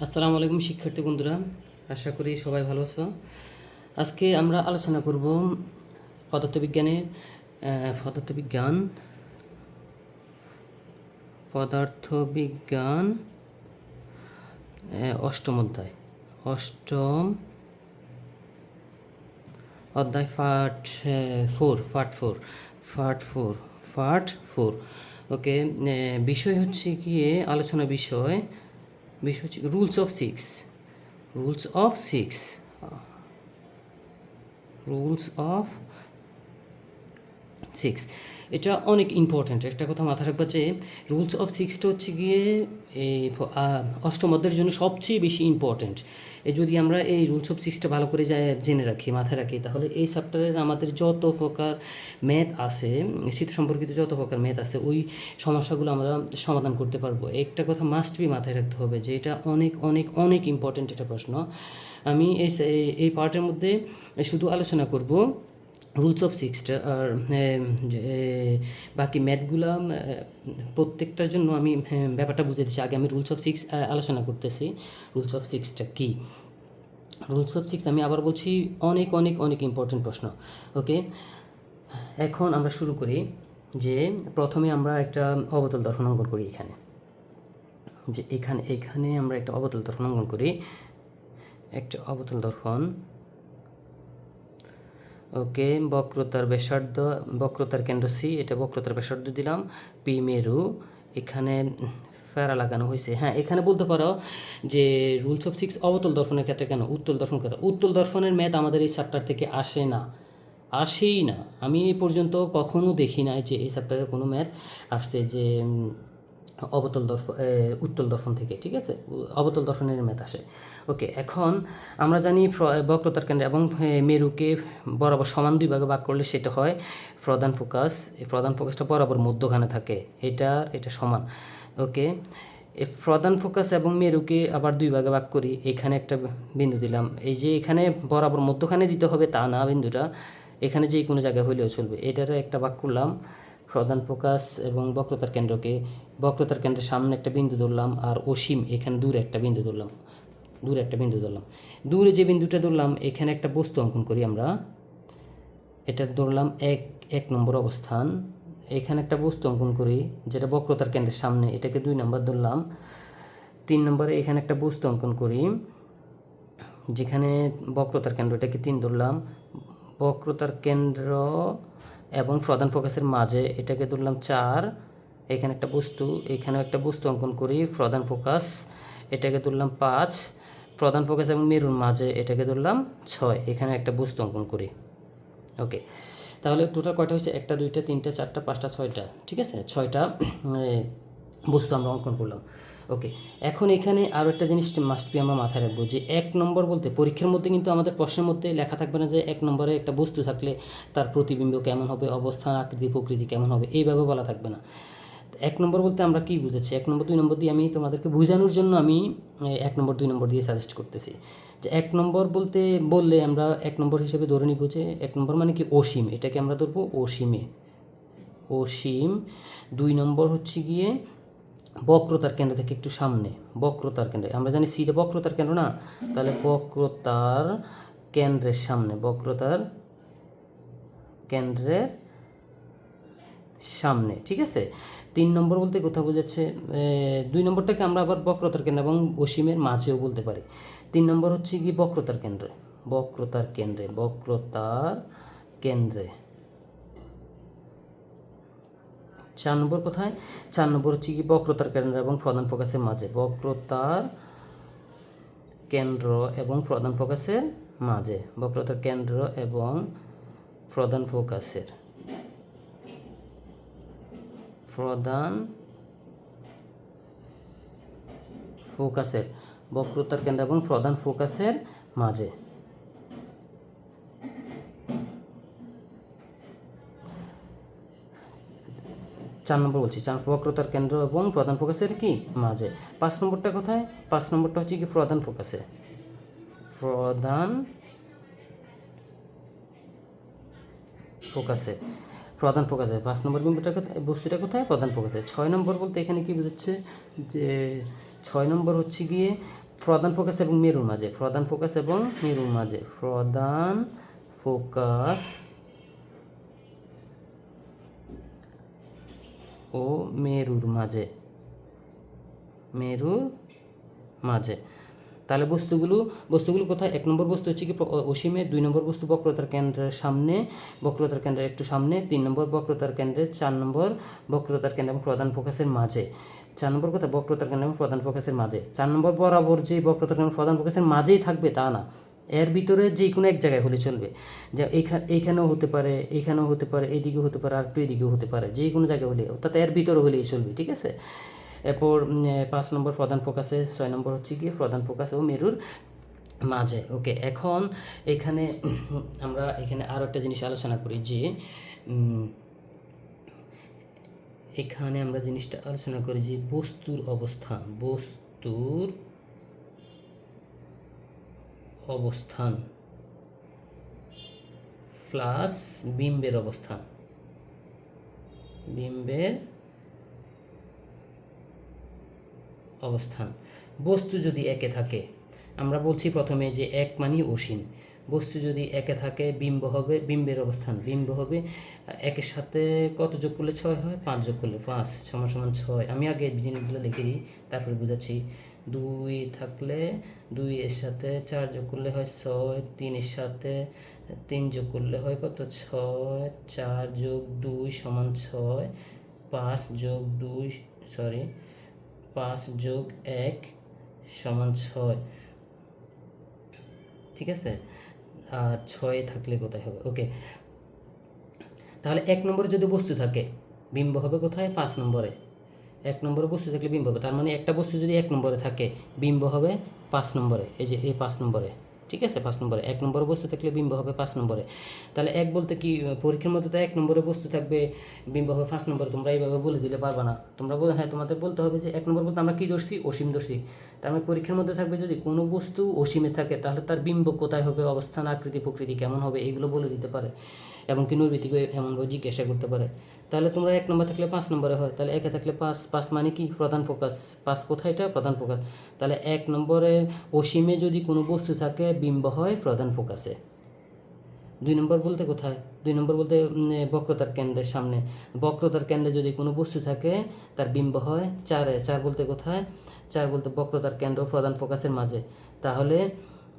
আসসালামু আলাইকুম শিক্ষার্থী বন্ধুরা, আশা করি সবাই ভালো আছো। আজকে আমরা আলোচনা করব পদার্থবিজ্ঞানের পদার্থবিজ্ঞান পদার্থবিজ্ঞান অষ্টম অধ্যায়। অষ্টম অধ্যায় ফাট ফোর ফাট ফোর ফাট ফোর ফাট ফোর ওকে বিষয় হচ্ছে গিয়ে আলোচনা বিষয় বিষয় হচ্ছে rules of six rules of six rules of six এটা অনেক ইম্পর্ট্যান্ট একটা কথা মাথা রাখবা যে রুলস অফ সিক্সটা হচ্ছে গিয়ে এই ভ- আহ, অষ্টম অধ্যায়ের জন্য সবচেয়ে বেশি ইম্পর্ট্যান্ট যদি আমরা এই রুলস অফ সিক্সটা ভালো করে জেনে রাখি মাথায় রাখি তাহলে এই চ্যাপ্টারের আমাদের যত প্রকার ম্যাথ আছে শীত সম্পর্কিত যত প্রকার ম্যাথ আছে ওই সমস্যাগুলো আমরা সমাধান করতে পারব। একটা কথা মাস্ট বি মাথায় রাখতে হবে যে এটা অনেক অনেক অনেক ইম্পর্ট্যান্ট একটা প্রশ্ন। আমি এই এই পার্টের মধ্যে শুধু আলোচনা করব রুলস অফ সিক্সটা আর বাকি ম্যাথগুলো প্রত্যেকটার জন্য আমি ব্যাপারটা বুঝে দিচ্ছি। আগে আমি রুলস অফ সিক্স আলোচনা করতেছি। রুলস অফ সিক্সটা কী? রুলস অফ সিক্স আমি আবার বলছি, অনেক অনেক অনেক ইম্পর্টেন্ট প্রশ্ন ওকে এখন আমরা শুরু করি যে, প্রথমে আমরা একটা অবতল দর্শন অঙ্কন করি এখানে। যে, এখানে এখানে আমরা একটা অবতল দর্শন অঙ্কন করি। একটা অবতল দর্শন ওকে, বক্রতার ব্যাসার্ধ, বক্রতার কেন্দ্র সি এটা বক্রতার ব্যাসার্ধ দিলাম পি মেরু, এখানে ফেরা লাগানো হয়েছে। হ্যাঁ এখানে বলতে পারো যে রুলস অফ সিক্স অবতল দর্শনের ক্ষেত্রে কেন? উত্তল দর্শন কথা উত্তল দর্শনের ম্যাথ আমাদের এই চ্যাপ্টার থেকে আসে না। আসেই না। আমি এই পর্যন্ত কখনো দেখি না যে এই চ্যাপ্টারে কোনো ম্যাথ আসতে যে অবতল দর্শ এ, উত্তল দর্শন থেকে ঠিক আছে? অবতল দর্শনের ম্যাথ আসে। ওকে এখন আমরা জানি বক্রতার কেন্দ্র এবং মেরুকে বরাবর সমান দুই ভাগে ভাগ করলে সেটা হয় প্রধান ফোকাস এই প্রধান ফোকাসটা বরাবর মধ্যখানে থাকে। এটা এটা সমান। ওকে প্রধান ফোকাস এবং মেরুকে আবার দুই ভাগে ভাগ করি। এখানে একটা বিন্দু দিলাম। এই যে এখানে বরাবর মধ্যখানে দিতে হবে তা না বিন্দুটা। এখানে যে কোনো জায়গায় হইলেও চলবে। এটারও একটা ভাগ করলাম। প্রধান ফোকাস এবং বক্রতার কেন্দ্রকে, বক্রতার কেন্দ্রের সামনে একটা বিন্দু ধরলাম আর অসীম এখানে দূরে একটা বিন্দু ধরলাম, দূরে একটা বিন্দু ধরলাম। দূরে যে বিন্দুটা ধরলাম, এখানে একটা বস্তু অঙ্কন করি আমরা। এটা ধরলাম এক এক নম্বর অবস্থান। এখানে একটা বস্তু অঙ্কন করি, যেটা বক্রতার কেন্দ্রের সামনে, এটাকে দুই নম্বর ধরলাম। তিন নম্বরে এখানে একটা বস্তু অঙ্কন করি, যেখানে বক্রতার কেন্দ্র এটাকে তিন ধরলাম। বক্রতার কেন্দ্র এবং প্রধান ফোকাসের মাঝে এটাকে ধরলাম চার, এখানে একটা বস্তু, এখানেও একটা বস্তু অঙ্কন করি, প্রধান ফোকাস এটাকে ধরলাম পাঁচ, প্রধান ফোকাস এবং মেরুর মাঝে এটাকে ধরলাম ছয় এখানে একটা বস্তু অঙ্কন করি। ওকে তাহলে টোটাল কয়টা হয়েছে? একটা, দুইটা, তিনটা, চারটা, পাঁচটা, ছয়টা, ঠিক আছে? ছয়টা বস্তু আমরা অঙ্কন করলাম। ওকে এখন এখানে আরও একটা জিনিস মাস্ট বি আমরা মাথায় রাখব যে এক নম্বর বলতে পরীক্ষার মধ্যে কিন্তু আমাদের প্রশ্নের মধ্যে লেখা থাকবে না যে এক নম্বরে একটা বস্তু থাকলে তার প্রতিবিম্ব কেমন হবে, অবস্থান, আকৃতি, প্রকৃতি কেমন হবে, এইভাবে বলা থাকবে না। এক নম্বর বলতে আমরা কি বুঝেছি এক নম্বর, দুই নম্বর দিয়ে আমি তোমাদেরকে বোঝানোর জন্য আমি এক নম্বর, দুই নম্বর দিয়ে সাজেস্ট করতেছি। যে এক নম্বর বলতে বললে আমরা এক নম্বর হিসেবে ধরে নিব যে এক নম্বর মানে কি অসীম, এটাকে আমরা ধরবো অসীমে। অসীম, দুই নম্বর হচ্ছে গিয়ে বক্রতার কেন্দ্র থেকে একটু সামনে, বক্রতার কেন্দ্রে। আমরা জানি সিটা বক্রতার কেন্দ্র না, তাহলে বক্রতার কেন্দ্রের সামনে, বক্রতার কেন্দ্রের সামনে, ঠিক আছে? তিন নম্বর বলতে কথা বোঝাচ্ছে দুই নম্বরটাকে আমরা আবার বক্রতার কেন্দ্র এবং অসীমের মাঝেও বলতে পারি। তিন নম্বর হচ্ছে কি বক্রতার কেন্দ্রে বক্রতার কেন্দ্রে বক্রতার কেন্দ্রে। চার নম্বর কোথায়? চার নম্বর হচ্ছে কি বক্রতার কেন্দ্র এবং প্রধান ফোকাসের মাঝে। বক্রতার কেন্দ্র এবং প্রধান ফোকাসের মাঝে। বক্রতার কেন্দ্র এবং প্রধান ফোকাসের প্রধান ফোকাসের বক্রতার কেন্দ্র এবং প্রধান ফোকাসের মাঝে। চার নম্বর বলছি, চার বক্রতার কেন্দ্র এবং প্রধান ফোকাসের কি? মাঝে। পাঁচ নম্বরটা কোথায়? পাঁচ নম্বরটা হচ্ছে কি প্রধান ফোকাসে প্রধান ফোকাসে প্রধান ফোকাসে পাঁচ নম্বর বিন্দুটা বস্তুটা কোথায়? প্রধান ফোকাসে ছয় নম্বর বলতে এখানে কি বোঝাচ্ছে? যে ছয় নম্বর হচ্ছে গিয়ে প্রধান ফোকাস এবং মেরুর মাঝে। প্রধান ফোকাস এবং মেরুর মাঝে। প্রধান ফোকাস ও মেরুর মাঝে। মেরুর মাঝে। তাহলে বস্তুগুলো বস্তুগুলো কোথায়? এক নম্বর বস্তু হচ্ছে কি, প্র- অসীমে। দুই নম্বর বস্তু বক্রতার কেন্দ্রের সামনে, বক্রতার কেন্দ্রের একটু সামনে। তিন নম্বর বক্রতার কেন্দ্রের চার নম্বর বক্রতার কেন্দ্র এবং প্রধান ফোকাসের মাঝে। চার নম্বর কথা, বক্রতার কেন্দ্র এবং প্রধান ফোকাসের মাঝে। চার নম্বর বরাবর যে বক্রতার কেন্দ্র প্রধান ফোকাসের মাঝেই থাকবে তা না। এর ভিতরে যে কোনো এক জায়গায় হলে চলবে। যে এইখানে এইখানেও হতে পারে, এইখানেও হতে পারে, এইদিকেও হতে পারে আর একটু এদিকেও হতে পারে, যে কোনো জায়গায় হলে, অর্থাৎ এর ভিতরে হলেই চলবে, ঠিক আছে? এরপর পাঁচ নম্বর প্রধান ফোকাসে ছয় নম্বর হচ্ছে গিয়ে প্রধান ফোকাস ও মেরুর মাঝে ওকে এখন এখানে আমরা এখানে আরও একটা জিনিস আলোচনা করি যে এখানে আমরা জিনিসটা আলোচনা করি যে বস্তুর অবস্থান, বস্তুর অবস্থান। প্লাস বিম্বের অবস্থান। বিম্বের অবস্থান। বস্তু যদি একে থাকে, আমরা বলছি প্রথমে যে এক মানি অসীম। বস্তু যদি একে থাকে, বিম্ব হবে, বিম্বের অবস্থান, বিম্ব হবে, একের সাথে কত যোগ করলে ছয় হয়? পাঁচ যোগ করলে পাঁচ, সমান সমান ছয়। আমি আগে জিনিসগুলো লিখে দিই, তারপরে বুঝাচ্ছি। দুই থাকলে দুই এর সাথে চার যোগ করলে হয় ছয় তিনের সাথে তিন যোগ করলে হয় কত? ছয়, চার যোগ দুই সমান ছয়, পাঁচ যোগ দুই সরি পাঁচ যোগ এক সমান ছয়। ঠিক আছে? ছয় থাকলে কোথায় হবে? ওকে তাহলে এক নম্বরে যদি বস্তু থাকে, বিম্ব হবে কোথায়? পাঁচ নম্বরে। এক নম্বরে বস্তু থাকলে বিম্ব হবে। তার মানে একটা বস্তু যদি এক নম্বরে থাকে, বিম্ব হবে পাঁচ নম্বরে। এই যে এই পাঁচ নম্বরে। ঠিক আছে? পাঁচ নম্বরে। এক নম্বরে বস্তু থাকলে বিম্ব হবে পাঁচ নম্বরে। তাহলে এক বলতে কি, পরীক্ষার মধ্যে তো এক নম্বরে বস্তু থাকবে, বিম্ব হবে পাঁচ নম্বরে। তোমরা এইভাবে বলে দিলে পারবা না। তোমরা হ্যাঁ তোমাদের বলতে হবে যে এক নম্বর বলতে আমরা কী ধরছি? অসীম ধরছি। তার মানে পরীক্ষার মধ্যে থাকবে যদি কোনো বস্তু অসীমে থাকে, তাহলে তার বিম্ব কোথায় হবে, অবস্থান, আকৃতি, প্রকৃতি কেমন হবে, এগুলো বলে দিতে পারে। এবং কি নৈবিতিক এমনভাবে জিজ্ঞাসা করতে পারে। তাহলে তোমরা এক নম্বর থাকলে পাঁচ নম্বরে হয়, তাহলে একে থাকলে পাঁচ পাঁচ মানে কি? প্রধান ফোকাস। পাঁচ কোথায় এটা? প্রধান ফোকাস। তাহলে এক নম্বরে অসীমে যদি কোনো বস্তু থাকে, বিম্ব হয় প্রধান ফোকাসে। দুই নম্বর বলতে কোথায়? দুই নম্বর বলতে বক্রতার কেন্দ্রের সামনে। বক্রতার কেন্দ্রে যদি কোনো বস্তু থাকে, তার বিম্ব হয় চারে। চার বলতে কোথায়? চার বলতে বক্রতার কেন্দ্র প্রধান ফোকাসের মাঝে। তাহলে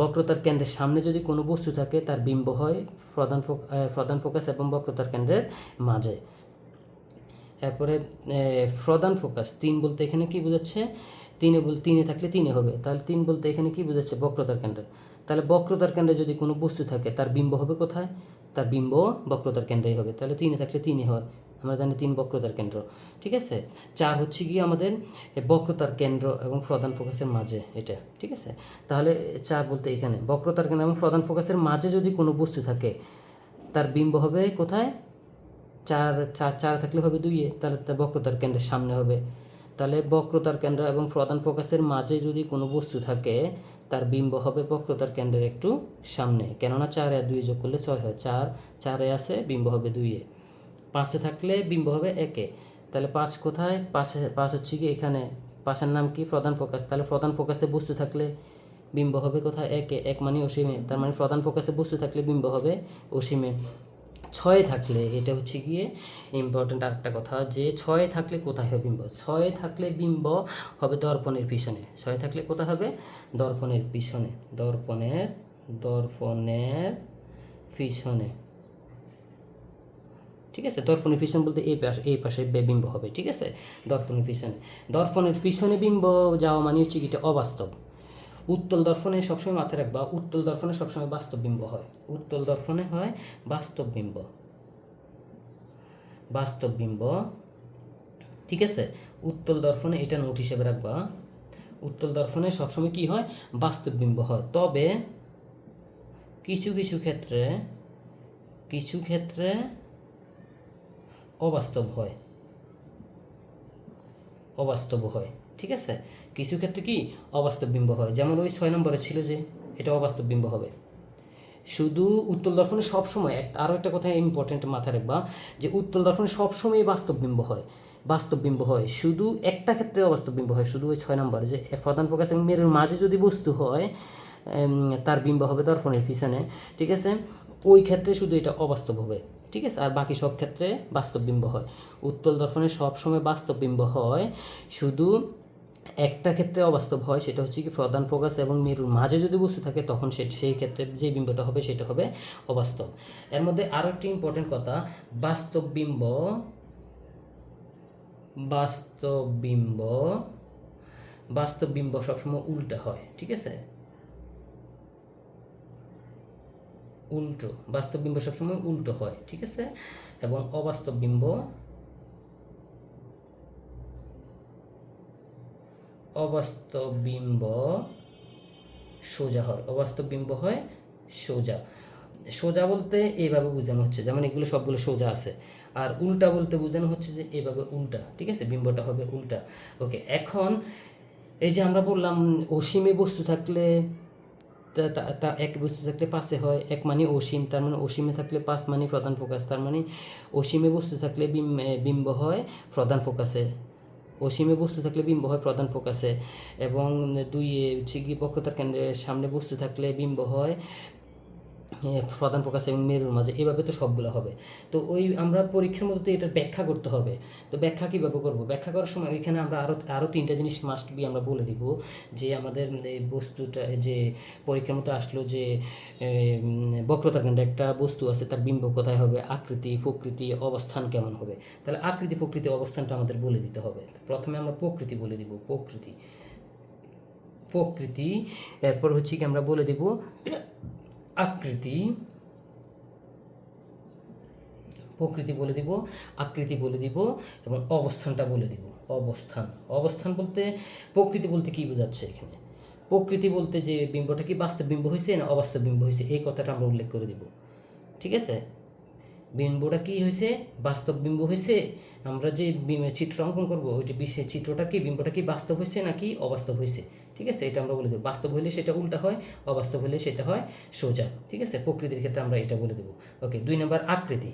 বক্রতার কেন্দ্রের সামনে যদি কোনো বস্তু থাকে, তার বিম্ব হয় প্রধান প্রধান ফোকাস এবং বক্রতার কেন্দ্রের মাঝে। এরপরে প্রধান ফোকাস, তিন বলতে এখানে কি বোঝাচ্ছে? তিনে বল, তিনে থাকলে তিনে হবে। তাহলে তিন বলতে এখানে কি বোঝাচ্ছে? বক্রতার কেন্দ্রে। তাহলে বক্রতার কেন্দ্রে যদি কোনো বস্তু থাকে, তার বিম্ব হবে কোথায়? তার বিম্ব বক্রতার কেন্দ্রেই হবে। তাহলে তিনে থাকলে তিনে হয়। আমরা জানি তিন বক্রতার কেন্দ্র। ঠিক আছে? চার হচ্ছে গিয়ে আমাদের বক্রতার কেন্দ্র এবং প্রধান ফোকাসের মাঝে এটা। ঠিক আছে? তাহলে চার বলতে এখানে। বক্রতার কেন্দ্র এবং প্রধান ফোকাসের মাঝে যদি কোনো বস্তু থাকে, তার বিম্ব হবে কোথায়? চার চার চার থাকলে হবে দুইয়ে তাহলে তার বক্রতার কেন্দ্রের সামনে হবে। তাহলে বক্রতার কেন্দ্র এবং প্রধান ফোকাসের মাঝে যদি কোনো বস্তু থাকে তার বিম্ব হবে বক্রতার কেন্দ্রের একটু সামনে। কেননা চার আর দুই যোগ করলে ছয় হয়। চার, চারে আছে, বিম্ব হবে দুইয়ে পাঁচে থাকলে বিম্ব হবে একে তাহলে পাঁচ কোথায়? পাঁচে, পাঁচ হচ্ছে কি এখানে? পাঁচের নাম কি? প্রধান ফোকাস। তাহলে প্রধান ফোকাসে বস্তু থাকলে বিম্ব হবে কোথায়? একে এক মানে অসীমে। তার মানে প্রধান ফোকাসে বস্তু থাকলে বিম্ব হবে অসীমে। ছয় থাকলে, এটা হচ্ছে গিয়ে ইম্পর্ট্যান্ট আরেকটা কথা যে ছয় থাকলে কোথায় হবে বিম্ব? ছয় থাকলে বিম্ব হবে দর্পণের পিছনে। ছয় থাকলে কোথায় হবে? দর্পণের পিছনে। দর্পণের দর্পণের পিছনে। ঠিক আছে? দর্পণের পিছন বলতে এই পাশে এই পাশে বিম্ব হবে, ঠিক আছে? দর্পণের পিছনে। দর্পণের পিছনে বিম্ব যাওয়া মানে হচ্ছে কি এটা অবাস্তব। উত্তল দর্পণে সবসময় মাথায় রাখবা, উত্তল দর্পণে সবসময় বাস্তব বিম্ব হয়। উত্তল দর্পণে হয় বাস্তব বিম্ব বাস্তব বিম্ব ঠিক আছে? উত্তল দর্পণে এটা নোট হিসেবে রাখবা। উত্তল দর্পণে সবসময় কি হয়? বাস্তব বিম্ব হয়। তবে কিছু কিছু ক্ষেত্রে কিছু ক্ষেত্রে অবাস্তব হয়। অবাস্তব হয়। ঠিক আছে? কিছু ক্ষেত্রে কি অবাস্তব বিম্ব হয়? যেমন ওই ছয় নম্বরে ছিল যে এটা অবাস্তব বিম্ব হবে। শুধু উত্তল দর্পণে সবসময় আরও একটা কথা ইম্পর্টেন্ট মাথায় রাখবা যে উত্তল দর্পণে সবসময় বাস্তব বিম্ব হয়। বাস্তব বিম্ব হয়। শুধু একটা ক্ষেত্রে অবাস্তব বিম্ব হয়, শুধু ওই ছয় নম্বরে যে প্রধান ফোকাস এবং মেরুর মাঝে যদি বস্তু হয় তার বিম্ব হবে দর্পণের পিছনে, ঠিক আছে? ওই ক্ষেত্রে শুধু এটা অবাস্তব হবে, ঠিক আছে? আর বাকি সব ক্ষেত্রে বাস্তব বিম্ব হয়। উত্তল দর্পণে সবসময় বাস্তব বিম্ব হয় শুধু একটা ক্ষেত্রে অবাস্তব হয়, সেটা হচ্ছে কি প্রধান ফোকাস এবং মেরুর মাঝে যদি বস্তু থাকে, তখন সে, সেই ক্ষেত্রে যে বিম্বটা হবে, সেটা হবে অবাস্তব। এর মধ্যে আরও একটি ইম্পর্টেন্ট কথা, বাস্তব বিম্ব বাস্তব বিম্ব বাস্তব বিম্ব সবসময় উল্টা হয়, ঠিক আছে? উল্টো, বাস্তব বিম্ব সবসময় উল্টো হয়, ঠিক আছে? এবং অবাস্তব বিম্ব অবাস্তব বিম্ব সোজা হয়। অবাস্তব বিম্ব হয় সোজা। সোজা বলতে এইভাবে বোঝানো হচ্ছে, যেমন এগুলো সবগুলো সোজা আছে। আর উল্টা বলতে বোঝানো হচ্ছে যে এভাবে উল্টা, ঠিক আছে? বিম্বটা হবে উল্টা। ওকে, এখন এই যে আমরা বললাম অসীমে বস্তু থাকলে তা- এক বস্তু থাকলে পাশে হয়, এক মানে অসীম, তার মানে অসীমে থাকলে পাঁচ মানে প্রধান ফোকাস, তার মানে অসীমে বস্তু থাকলে বিম- বিম্ব হয় প্রধান ফোকাসে। অসীমে বস্তু থাকলে বিম্ব হয় প্রধান ফোকাসে এবং দুই কি বক্রতার কেন্দ্রের সামনে বস্তু থাকলে বিম্ব হয় প্রধান ফোকাস এবং মেরুর মাঝে। এভাবে তো সবগুলো হবে। তো ওই আমরা পরীক্ষার মধ্যে এটার ব্যাখ্যা করতে হবে। তো ব্যাখ্যা কীভাবে করব? ব্যাখ্যা করার সময় এখানে আমরা আরও আরও তিনটা জিনিস মাস্ট বি আমরা বলে দিব। যে আমাদের এই বস্তুটা যে পরীক্ষার মতো আসলো যে বক্রতার কেন্দ্রে একটা বস্তু আছে, তার বিম্ব কোথায় হবে? আকৃতি, প্রকৃতি, অবস্থান কেমন হবে? তাহলে আকৃতি, প্রকৃতি, অবস্থানটা আমাদের বলে দিতে হবে। প্রথমে আমরা প্রকৃতি বলে দিব, প্রকৃতি। প্রকৃতি, এরপর হচ্ছে কি আমরা বলে দিব আকৃতি, প্রকৃতি বলে দিব, আকৃতি বলে দিব এবং অবস্থানটা বলে দিব। অবস্থান অবস্থান বলতে প্রকৃতি বলতে কী বোঝাচ্ছে এখানে? প্রকৃতি বলতে যে বিম্বটা কি বাস্তব বিম্ব হয়েছে না অবাস্তব বিম্ব হয়েছে এই কথাটা আমরা উল্লেখ করে দিব। ঠিক আছে? বিম্বটা কি হয়েছে? বাস্তব বিম্ব হয়েছে? আমরা যে চিত্র অঙ্কন করব, ওই যে চিত্রটা কি? বিম্বটা কি বাস্তব হয়েছে নাকি অবাস্তব হয়েছে? ঠিক আছে? এটা আমরা বলে দেবো। বাস্তব হলে সেটা উল্টা হয়, অবাস্তব হলে সেটা হয় সোজা। ঠিক আছে? প্রকৃতির ক্ষেত্রে আমরা এটা বলে দেবো। ওকে, দুই নম্বর আকৃতি।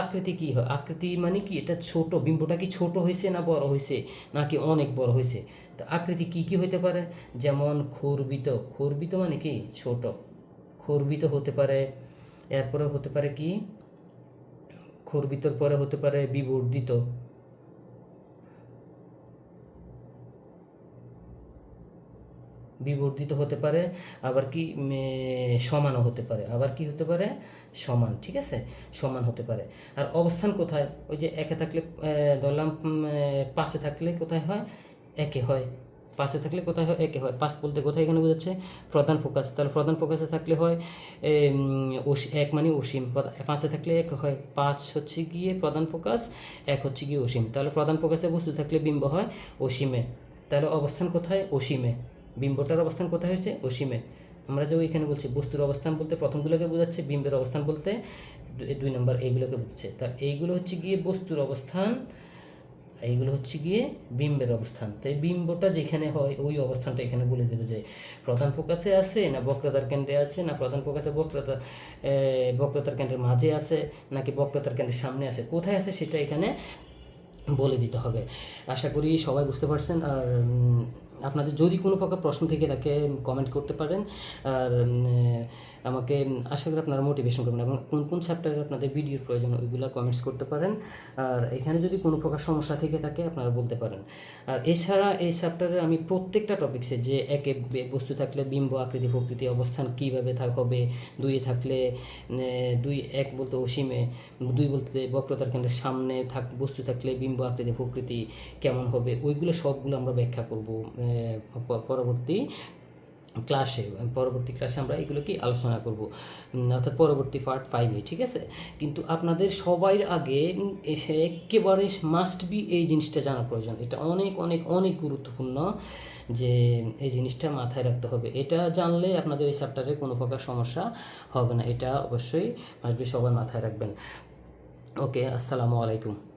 আকৃতি কি হয়? আকৃতি মানে কি? এটা ছোট, বিম্বটা কি ছোট হয়েছে না বড় হয়েছে? নাকি অনেক বড় হয়েছে? তো আকৃতি কি কি হতে পারে? যেমন খর্বিত। খর্বিত মানে কি? ছোট। খর্বিত হতে পারে। এরপরে হতে পারে কি? খর্বিতর পরে হতে পারে বিবর্ধিত। বিবর্ধিত হতে পারে, আবার কি সমানও হতে পারে। আবার কি হতে পারে? সমান, ঠিক আছে? সমান হতে পারে। আর অবস্থান কোথায়? ওই যে একে থাকলে ধরলাম পাশে থাকলে কোথায় হয়? একে হয়। পাশে থাকলে কোথায় হয়? একে হয়। পাশ বলতে কোথায়? এখানে বোঝাচ্ছে প্রধান ফোকাস তাহলে প্রধান ফোকাসে থাকলে হয় এক মানে অসীম। পাশে থাকলে এক হয়। পাঁচ হচ্ছে গিয়ে প্রধান ফোকাস এক হচ্ছে গিয়ে অসীম। তাহলে প্রধান ফোকাসে বস্তু থাকলে বিম্ব হয় অসীমে। তাহলে অবস্থান কোথায়? অসীমে। বিম্বটার অবস্থান কোথায় হয়েছে? অসীমে। আমরা যে ওইখানে বলছি, বস্তুর অবস্থান বলতে প্রথমগুলোকে বোঝাচ্ছে, বিম্বের অবস্থান বলতে দুই নম্বর এইগুলোকে বোঝাচ্ছে। তার এইগুলো হচ্ছে গিয়ে বস্তুর অবস্থান এইগুলো হচ্ছে গিয়ে বিম্বের অবস্থান। তাই বিম্বটা যেখানে হয়, ওই অবস্থানটা এখানে বলে দেবে যে প্রধান ফোকাসে আছে না বক্রতার কেন্দ্রে আছে, না প্রধান ফোকাসে বক্রতা বক্রতার কেন্দ্রের মাঝে আছে, নাকি বক্রতার কেন্দ্রের সামনে আছে, কোথায় আছে সেটা এখানে বলে দিতে হবে। আশা করি সবাই বুঝতে পারছেন। আর আপনাদের যদি কোনো প্রকার প্রশ্ন থেকে থাকে কমেন্ট করতে পারেন, আর আমাকে আশা করি আপনারা মোটিভেশন করবেন এবং কোন কোন চ্যাপ্টারে আপনাদের ভিডিওর প্রয়োজন, ওইগুলো কমেন্টস করতে পারেন। আর এখানে যদি কোনো প্রকার সমস্যা থেকে থাকে, আপনারা বলতে পারেন। আর এছাড়া এই চ্যাপ্টারে আমি প্রত্যেকটা টপিক্সে যে একে বে- বস্তু থাকলে বিম্ব, আকৃতি, প্রকৃতি, অবস্থান কীভাবে থাক, হবে, দুইয়ে থাকলে দুই, এক বলতে অসীমে, দুই বলতে বক্রতার কেন্দ্রের সামনে থাক, বস্তু থাকলে বিম্ব, আকৃতি, প্রকৃতি কেমন হবে, ওইগুলো সবগুলো আমরা ব্যাখ্যা করব পরবর্তী ক্লাসে পরবর্তী ক্লাসে আমরা এগুলো কি আলোচনা করব। অর্থাৎ পরবর্তী পার্ট ফাইভে ঠিক আছে? কিন্তু আপনাদের সবার আগে এসে একেবারে মাস্ট বি এই জিনিসটা জানা প্রয়োজন। এটা অনেক অনেক অনেক গুরুত্বপূর্ণ যে এই জিনিসটা মাথায় রাখতে হবে। এটা জানলে আপনাদের এই চ্যাপ্টারে কোনো প্রকার সমস্যা হবে না। এটা অবশ্যই মাস্ট বি সবাই মাথায় রাখবেন। ওকে আসসালামু আলাইকুম।